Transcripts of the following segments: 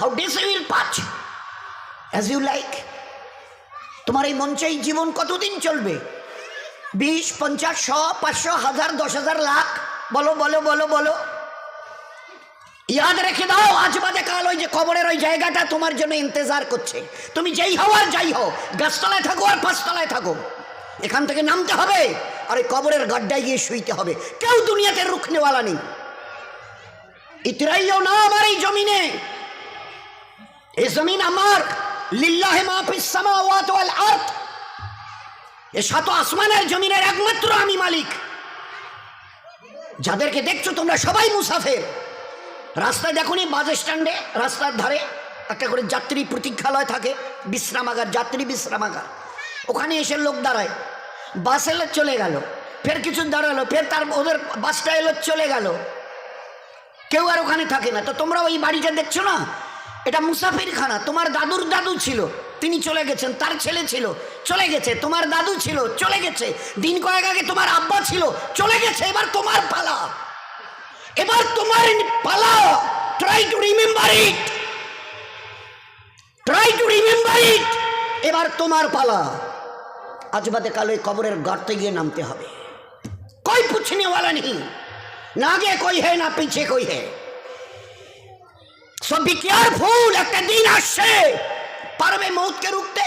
How does will patch as you like তোমার এই মঞ্চেই জীবন কতদিন চলবে? বিশ, পঞ্চাশ, শ, পাঁচশো, হাজার, দশ হাজার লাখ? বলো বলো বলো বলো। ইয়াদ রেখে দাও, আজ বাদে কাল ওই যে কবরের ওই জায়গাটা তোমার জন্য ইন্তজার করছে। তুমি যেই হও আর যাই হও, গাছতলায় থাকো আর পাঁচতলায় থাকো। এখান থেকে নামতে হবে, আর ওই কবরের গাড্ডায় গিয়ে শুইতে হবে। কেউ দুনিয়াতে রুখনেওয়ালা নেই। ইতরাইও না আমার এই জমিনে। এই জমিন আমার। লিল্লাহে মাহফিস ওয়াল এ সাত আসমানের জমিনের একমাত্র আমি মালিক। যাদেরকে দেখছ তোমরা সবাই মুসাফের। রাস্তায় দেখো নি বাস স্ট্যান্ডে, রাস্তার ধারে একটা করে যাত্রী প্রতীক্ষালয় থাকে, বিশ্রামাগার, যাত্রী বিশ্রামাগার। ওখানে এসে লোক দাঁড়ায়। বাস এলো, চলে গেল। ফের কিছু দাঁড়াল, ফের তার ওদের বাসটা এলো, চলে গেল। কেউ আর ওখানে থাকে না। তো তোমরা ওই বাড়িটা দেখছ না? এটা মুসাফির খানা তোমার দাদুর দাদু ছিল, তিনি চলে গেছেন, তার ছেলে ছিল, চলে গেছে, তোমার দাদু ছিল, চলে গেছে, দিন কয়েক আগে তোমার আব্বা ছিল, চলে গেছে, এবার তোমার পালা। এবার তোমার পালা try to remember it try to remember it এবার তোমার পালা। আজ বাদে কালে কবরের গর্তে গিয়ে নামতে হবে। কই পুছনেওয়ালা নেই? না গে কই হে, না পিছে কই হে? সব বি কেয়ারফুল একটা দিন আসছে পারবে মৌতকে রুখতে?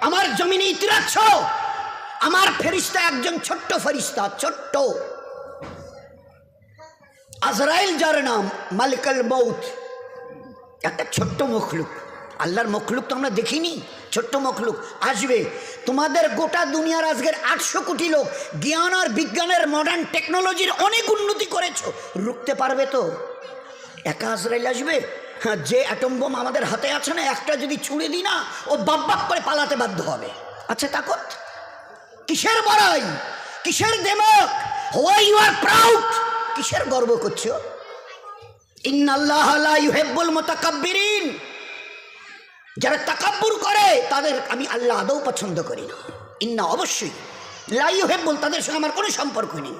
আমার জমিনে ইতিরাচ্ছ আমার ফেরিস্তা একজন ছোট্ট ফেরিস্তা, ছোট্ট। আজরাইল যার নাম, মালিকাল মৌত। একটা ছোট্ট মখলুক। আল্লাহর মখলুক তো আমরা দেখিনি। ছোট্ট মখলুক। আসবে। তোমাদের গোটা দুনিয়ার আজকের আটশো কোটি লোক জ্ঞান আর বিজ্ঞানের মডার্ন টেকনোলজির অনেক উন্নতি করেছ। রুখতে পারবে তো? একা আজরাইল আসবে? হ্যাঁ যে অ্যাটম বোম আমাদের হাতে আছে না, একটা যদি ছুঁড়ে দিই না, ও বাপ করে পালাতে বাধ্য হবে। আচ্ছা তাকত? কিসের বড়াই? কিসের দেমক হোয়াই ইউ আর প্রাউড কিসের গর্ব করছ? ইন্নাল্লাহ ইউহিব্বুল যারা তাকাব্বুর করে, তাদের আমি আল্লাহ আদৌ পছন্দ করি না। ইন্না অবশ্যই। লা ইউহিব্বুল, তাদের সঙ্গে আমার কোনো সম্পর্ক নেই।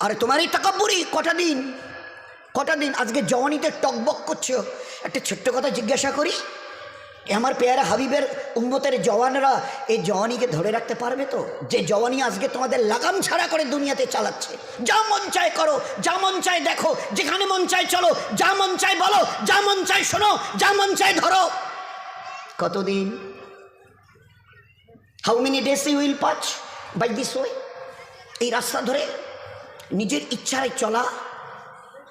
আরে, তোমার এই তাকাব্বুরি কটা দিন? কটা দিন আজকে জওয়ানিতে টকবক করছ? একটা ছোট্ট কথা জিজ্ঞাসা করি আমার পেয়ারা হাবিবের উম্মতের জওয়ানরা এই জওয়ানিকে ধরে রাখতে পারবে তো? যে জওয়ানি আজকে তোমাদের লাগাম ছাড়া করে দুনিয়াতে চালাচ্ছে। যা মন চায় করো, যা মন চায় দেখো, যেখানে মন চায় চলো, যা মন চায় বলো, যা মন চায় শোনো, যা মন চায় ধরো। কতদিন? How many days you will pass by this way এই রাস্তা ধরে নিজের ইচ্ছায় চলা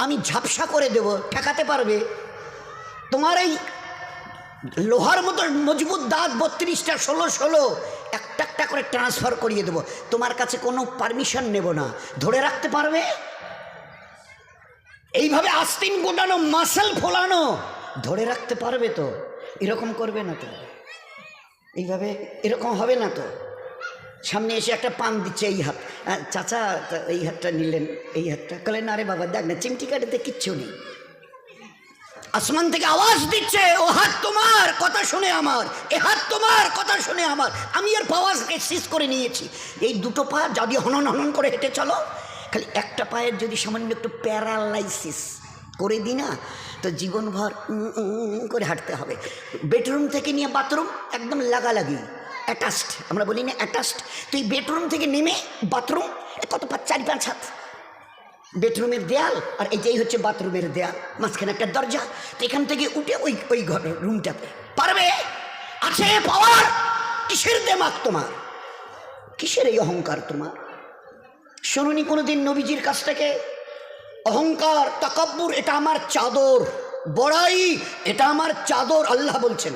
আমি ঝাপসা করে দেব, ঠেকাতে পারবে? তোমার এই লোহার মতো মজবুত দাঁত বত্রিশটা, ষোলো ষোলো, একটা একটা করে ট্রান্সফার করিয়ে দেবো। তোমার কাছে কোনো পারমিশন নেব না। ধরে রাখতে পারবে? এইভাবে আস্তিন গোটানো মাসেল ফোলানো, ধরে রাখতে পারবে তো? এরকম করবে না তো? এইভাবে এরকম হবে না তো? সামনে এসে একটা পান দিচ্ছে এই হাত। চাচা এই হাতটা নিলেন, এই হাতটা। কলেন, আরে বাবা, দেখ না, চিমটি কাটাতে কিচ্ছু নেই। আসমান থেকে আওয়াজ দিচ্ছে, ও হাত তোমার, কথা শুনে আমার। এ হাত তোমার, কথা শুনে আমার। আমি আর পাওয়াজকে শেষ করে নিয়েছি। এই দুটো পা যদি হনন হনন করে হেঁটে চলো, খালি একটা পায়ের যদি সামান্য একটু প্যারালাইসিস করে দিই না, তো জীবনভর করে হাঁটতে হবে। বেডরুম থেকে নিয়ে বাথরুম একদম লাগালাগি। অ্যাটাচড আমরা বলি না অ্যাটাচড তো এই বেডরুম থেকে নেমে বাথরুম কত পাঁচ চারি পাঁচ হাত। বেডরুমের দেয়াল, আর এটাই হচ্ছে বাথরুমের দেয়াল, মাঝখানে একটা দরজা, তো এখান থেকে উঠে ওই ওই ঘর রুমটাতে পারবে? আছে পাওয়ার কিসের দেমাক তোমার? কিসের এই অহংকার তোমার? শুনুনি কোনোদিন নবীজির কাছ থেকে, অহংকার, তাকাব্বুর, এটা আমার চাদর। বড়াই, এটা আমার চাদর, আল্লাহ বলছেন।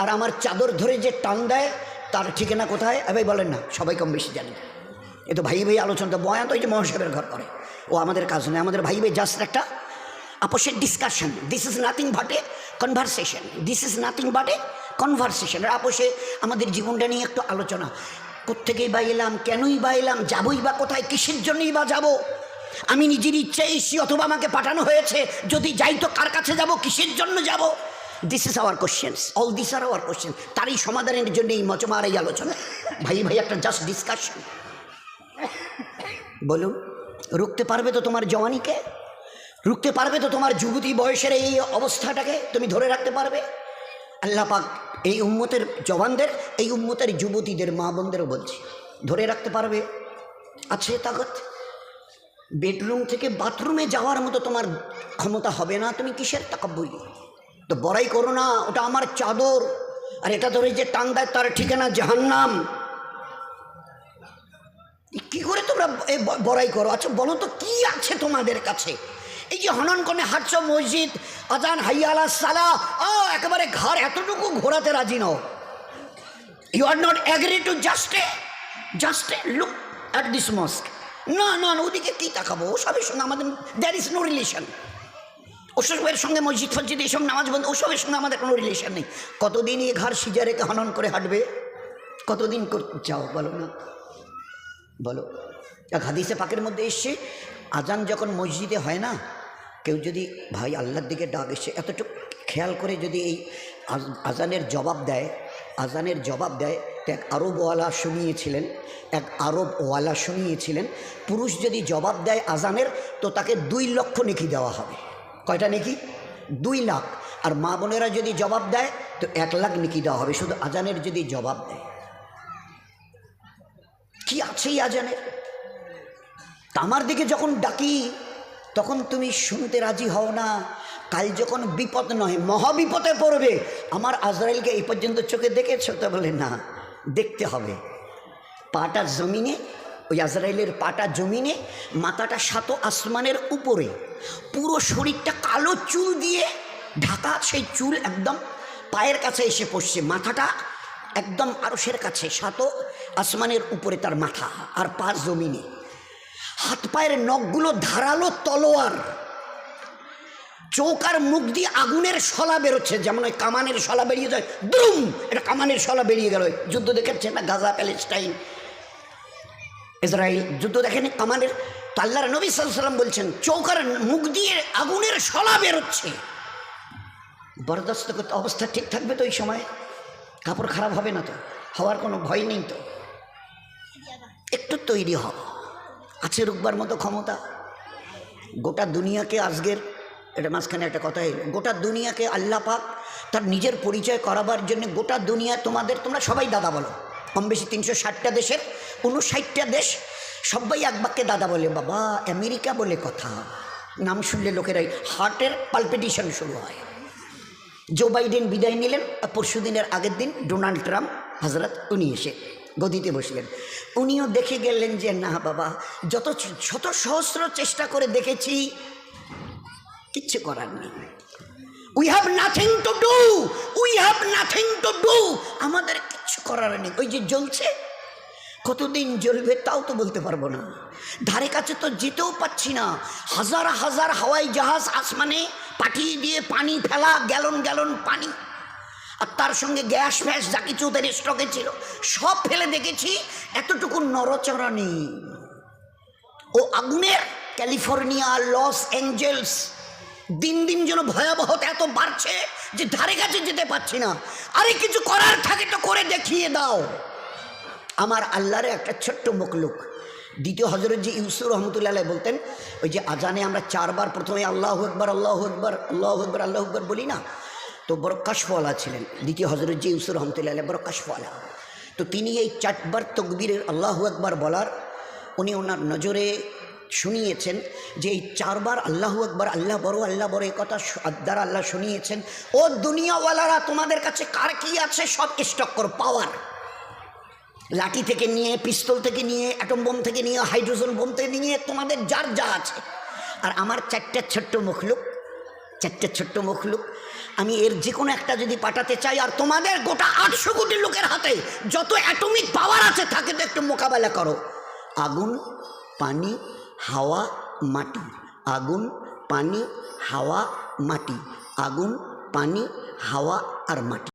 আর আমার চাদর ধরে যে টান দেয়, তার ঠিকানা কোথায়? এবার বলেন না, সবাই কম বেশি জানেন এ তো ভাই ভাই আলোচনা, তো বয়া তো ওই যে ঘর করে। ও আমাদের কাজ নয়, আমাদের ভাই ভাই জাস্ট একটা আপোষের discussion this is nothing but a conversation this is nothing but a conversation আপোষে আমাদের জীবনটা নিয়ে একটু আলোচনা। কোত্থেকেই বা এলাম, কেনই বা এলাম, যাবই বা কোথায়, কিসের জন্যই বা যাব? আমি নিজের ইচ্ছে এসছি, অথবা আমাকে পাঠানো হয়েছে। যদি যাই তো কার কাছে যাব, কিসের জন্য যাব? This is our questions all this are our question তারই সমাধানের জন্য এই মচমার এই আলোচনা ভাই ভাই একটা জাস্ট ডিসকাশন বলুন রুখতে পারবে তো তোমার জওয়ানিকে রুখতে পারবে তো তোমার যুবতী বয়সের এই অবস্থাটাকে তুমি ধরে রাখতে পারবে আল্লাহ পাক এই উম্মতের জওয়ানদের এই উম্মতের যুবতীদের মা বোনদেরও বলছি ধরে রাখতে পারবে আছে তাগত বেডরুম থেকে বাথরুমে যাওয়ার মতো তোমার ক্ষমতা হবে না তুমি কিসের তাকাব্বুলি তো বড়াই করো না, ওটা আমার চাদর। আর এটা ধরে যে টান দেয়, তার ঠিকানা জাহান্নাম। কি করে তোমরা বড়াই করো? আচ্ছা বলো তো, কি আছে তোমাদের কাছে? এই যে হনন কনে হাটছ মসজিদ, আজান হাইয়ালা সালা ও একেবারে ঘর এতটুকু ঘোরাতে রাজি নও। You are not agree to just a just a look at this mosque না না ওদিকে কী তাকাবো? ওসবের সঙ্গে আমাদের দ্যার ইজ নো রিলেশন ওসবের সঙ্গে মসজিদ ফসজিদ এইসব নামাজ বন্ধ, ওসবের সঙ্গে আমাদের কোনো রিলেশন নেই। কতদিন এই ঘর সিজা রেখে হনন করে হাঁটবে? কতদিন চাও বলো না। বলো। এক হাদিসে পাকের মধ্যে এসছে, আজান যখন মসজিদে হয় না, কেউ যদি ভাই আল্লাহর দিকে ডাক এসছে এতটুকু খেয়াল করে যদি এই আজ- আজানের জবাব দেয়, আজানের জবাব দেয়, তো এক আরবওয়ালা শুনিয়েছিলেন, এক আরবওয়ালা শুনিয়েছিলেন, পুরুষ যদি জবাব দেয় আজানের, তো তাকে দুই লক্ষ নেকি দেওয়া হবে। কয়টা নেকি? দুই লাখ। আর মা বোনেরা যদি জবাব দেয়, তো এক লাখ নেকি দেওয়া হবে। শুধু আজানের যদি জবাব দেয়। কি আছে আজানের? আমার দিকে যখন ডাকি, তখন তুমি শুনতে রাজি হও না। কাল যখন বিপদ নয় মহাবিপদে পড়বে। আমার আজরাইলকে এই পর্যন্ত চোখে দেখেছ? তো বলে, না, দেখতে হবে। পাটা জমিনে ওই আজরাইলের পাটা জমিনে, মাথাটা সাত আসমানের উপরে। পুরো শরীরটা কালো চুল দিয়ে ঢাকা, সেই চুল একদম পায়ের কাছে এসে পড়ছে। মাথাটা একদম আরসের কাছে, সাত আসমানের উপরে তার মাথা আর পা জমিনে। হাত পায়ের নখগুলো ধারালো তলোয়ার। চৌকার মুখ দিয়ে আগুনের শলা বেরোচ্ছে, যেমন ওই কামানের শলা বেরিয়ে যায়, দ্রুম! এটা কামানের শলা বেরিয়ে গেল। যুদ্ধ দেখেছে না? গাজা, প্যালেস্টাইন ইসরায়েল যুদ্ধ দেখেনি কামানের তো আল্লাহর নবী সাল্লাম বলছেন, চৌকার মুখ দিয়ে আগুনের শলা বেরোচ্ছে বরদাস্ত করতে অবস্থা ঠিক থাকবে তো ওই সময়? কাপড় খারাপ হবে না তো? হওয়ার কোনো ভয় নেই তো? একটু তৈরি হও। আছে রুকবার মতো ক্ষমতা। গোটা দুনিয়াকে আজকের এটা মাঝখানে একটা কথা এলো, গোটা দুনিয়াকে আল্লাহ পাক তার নিজের পরিচয় করাবার জন্য গোটা দুনিয়া তোমাদের, তোমরা সবাই দাদা বলো। কম বেশি তিনশো ষাটটা দেশের, উনষাটটা দেশ সবাই এক বাক্যে দাদা বলে, বাবা, আমেরিকা বলে কথা। নাম শুনলে লোকেরাই, হার্টের পালপিটিশন শুরু হয়। জো বাইডেন বিদায় নিলেন পরশু দিনের আগের দিন ডোনাল্ড ট্রাম্প হজরত উনি এসে গদিতে বসলেন। উনিও দেখে গেলেন যে, না বাবা, যত শত সহস্র চেষ্টা করে দেখেছি, কিচ্ছু করার নেই। We have nothing to do we have nothing to do আমাদের কিচ্ছু করার নেই। ওই যে জ্বলছে, কতদিন জ্বলবে তাও তো বলতে পারব না। ধারে কাছে তো যেতেও পাচ্ছি না। হাজার হাজার হাওয়াই জাহাজ আসমানে পাঠিয়ে দিয়ে পানি ফেলা, গ্যালন গ্যালন পানি। আর তার সঙ্গে গ্যাস ফ্যাস যা কিছু ওদের স্টকে ছিল, সব ফেলে দেখেছি। এতটুকু নরচড়া নেই। ও আগুনের ক্যালিফোর্নিয়া, লস অ্যাঞ্জেলস দিন দিন যেন ভয়াবহতা এত বাড়ছে যে ধারে কাছে যেতে পারছি না। আরে কিছু করার থাকে তো করে দেখিয়ে দাও। আমার আল্লাহর একটা ছোট্ট মুখলুক, দ্বিতীয় হজরত যে ইউসুর রহমতুল্লাহ বলতেন, ওই যে আজানে আমরা চারবার প্রথমে আল্লাহ একবার আল্লাহ একবার আল্লাহ একবার আল্লাহ একবার বলি না, তো বড় কাশফওয়ালা ছিলেন। দ্বিতীয় হজরত যে ইউসুর রহমতুল্লাহ বড় তো তিনি এই চারবার তকবীরের আল্লাহ একবার বলার, উনি ওনার নজরে শুনিয়েছেন যে এই চারবার আল্লাহ একবার আল্লাহ বড় আল্লাহ বড়, এই কথা দ্বারা আল্লাহ শুনিয়েছেন, ও দুনিয়াওয়ালারা, তোমাদের কাছে কার কি আছে? সব স্টক করো পাওয়ার। লাঠি থেকে নিয়ে, পিস্তল থেকে নিয়ে অ্যাটম বোম থেকে নিয়ে হাইড্রোজেন বোম থেকে নিয়ে তোমাদের যার যা আছে। আর আমার চারটে ছোট্ট মুখলুক, চারটে ছোট্ট মুখলুক, আমি এর যে কোনো একটা যদি পাঠাতে চাই, আর তোমাদের গোটা আটশো কোটি লোকের হাতে যত অ্যাটমিক পাওয়ার আছে থাকে তো একটু মোকাবেলা করো। আগুন, পানি হাওয়া মাটি। আগুন পানি হাওয়া মাটি। আগুন পানি হাওয়া আর মাটি।